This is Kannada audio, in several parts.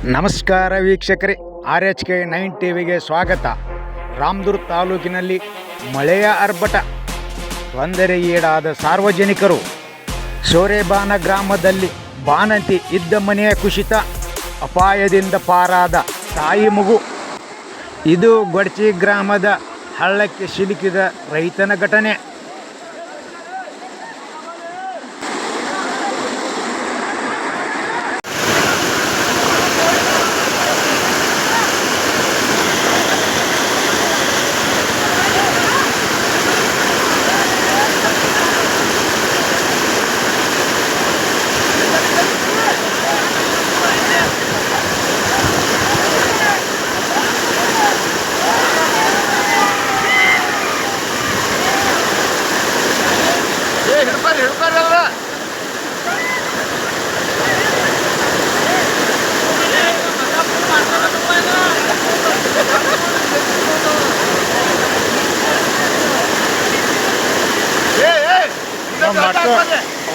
ನಮಸ್ಕಾರ ವೀಕ್ಷಕರೇ. R H K nine T ವಿಗೆ ಸ್ವಾಗತ. ರಾಮದುರ್ ತಾಲೂಕಿನಲ್ಲಿ ಮಳೆಯ ಅರ್ಭಟ ತೊಂದರೆ ಈಡಾದ ಸಾರ್ವಜನಿಕರು. ಸೋರೆಬಾನ ಗ್ರಾಮದಲ್ಲಿ ಬಾನಂತಿ ಇದ್ದ ಮನೆಯ ಕುಸಿತ, ಅಪಾಯದಿಂದ ಪಾರಾದ ತಾಯಿ ಮಗು. ಇದು ಗೊಡ್ಚಿ ಗ್ರಾಮದ ಹಳ್ಳಕ್ಕೆ ಸಿಲುಕಿದ ರೈತನ ಘಟನೆ.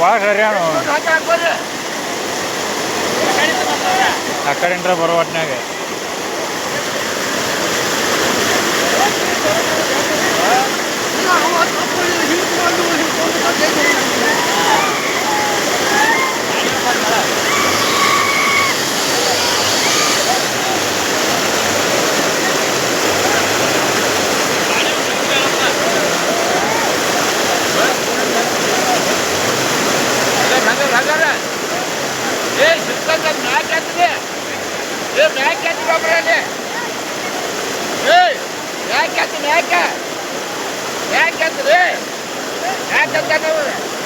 ವಾರ ಹರ್ಯಾಣ ಆ ಕಡೆಯಿಂದ ಬರೋ ಒಟ್ನಾಗ ಯಾಕೆ ಯಾಕೆ ಯಾಕೆ ಯಾಕೆ